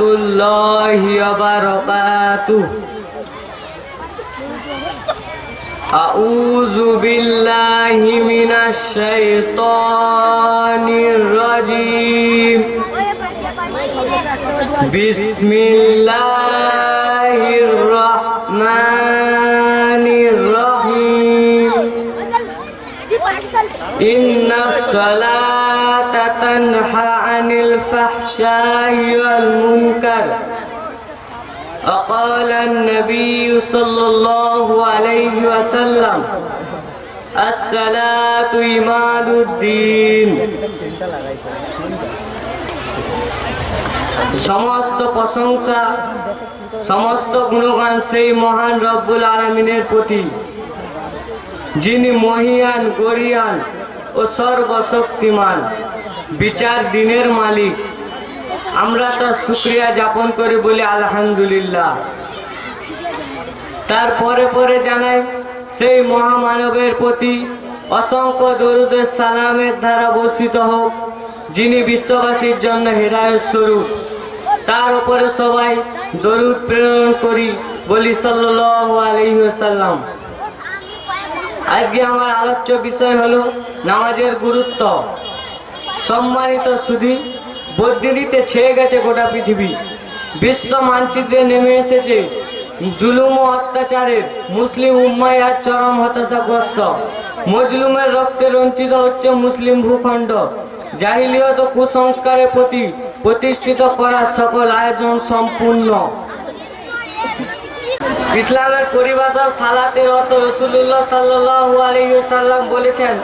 الله وبركاته أعوذ بالله من الشيطان الرجيم بسم الله الرحمن الرحيم إن الصلاة تنهى عن الفحشاء والمنكر وقال النبي صلى الله عليه وسلم الصلاة إماد الدين সমস্ত প্রশংসা সমস্ত গুণগান সেই মহান রব্বুল আলমিনের প্রতি যিনি মহিয়ান, গরিয়ান ও সর্বশক্তিমান, বিচার দিনের মালিক। আমরা তার শুক্রিয়া যাপন করি বলি আলহামদুলিল্লাহ। তার পরে পরে জানাই, সেই মহামানবের প্রতি অসংখ্য দরুদের সালামের দ্বারা বর্ষিত হোক, যিনি বিশ্ববাসীর জন্য হেদায়ত স্বরূপ। তার উপরে সবাই দরুদ প্রেরণ করি বলি সাল্লাল্লাহু আলাইহি ওয়াসাল্লাম। আজকে আমার আলোচ্য বিষয় হলো নামাজের গুরুত্ব। সম্মানিত সুধী বদ্রিতে ছেয়ে গেছে গোটা পৃথিবী। বিশ্ব মানচিত্রে নেমে এসেছে জুলুম ও অত্যাচারের মুসলিম উম্মায় আজ চরম হতাশাগ্রস্ত। মজলুমের রক্তে রঞ্চিত হচ্ছে মুসলিম ভূখণ্ড। জাহিলিয়ত কুসংস্কারের প্রতি প্রতিষ্ঠিত করার সকল আয়োজন সম্পূর্ণ। ইসলামের পরিভাষা সালাতের অর্থ রসুল্লাহ সাল্লাহ আলহিসাল্লাম বলেছেন